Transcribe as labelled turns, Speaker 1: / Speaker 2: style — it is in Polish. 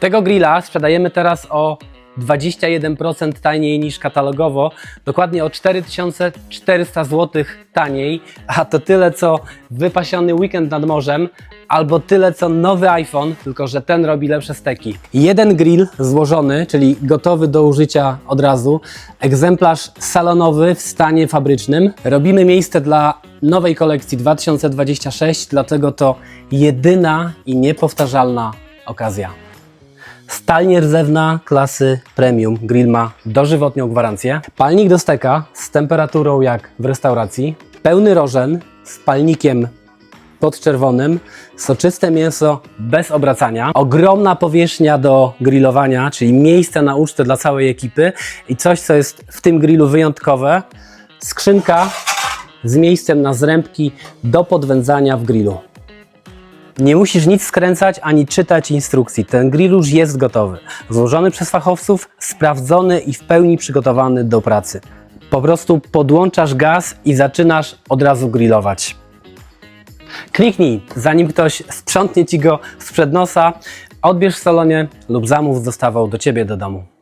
Speaker 1: Tego grilla sprzedajemy teraz o 21% taniej niż katalogowo, dokładnie o 4400 zł taniej, a to tyle co wypasiony weekend nad morzem, albo tyle co nowy iPhone, tylko że ten robi lepsze steki. Jeden grill złożony, czyli gotowy do użycia od razu, egzemplarz salonowy w stanie fabrycznym. Robimy miejsce dla nowej kolekcji 2026, dlatego to jedyna i niepowtarzalna okazja. Stal nierdzewna klasy premium grill ma dożywotnią gwarancję. Palnik do steka z temperaturą jak w restauracji. Pełny rożen z palnikiem podczerwonym. Soczyste mięso bez obracania. Ogromna powierzchnia do grillowania, czyli miejsce na ucztę dla całej ekipy. I coś, co jest w tym grillu wyjątkowe. Skrzynka z miejscem na zrębki do podwędzania w grillu. Nie musisz nic skręcać ani czytać instrukcji. Ten grill już jest gotowy. Złożony przez fachowców, sprawdzony i w pełni przygotowany do pracy. Po prostu podłączasz gaz i zaczynasz od razu grillować. Kliknij, zanim ktoś sprzątnie ci go sprzed nosa, odbierz w salonie lub zamów z dostawą do ciebie do domu.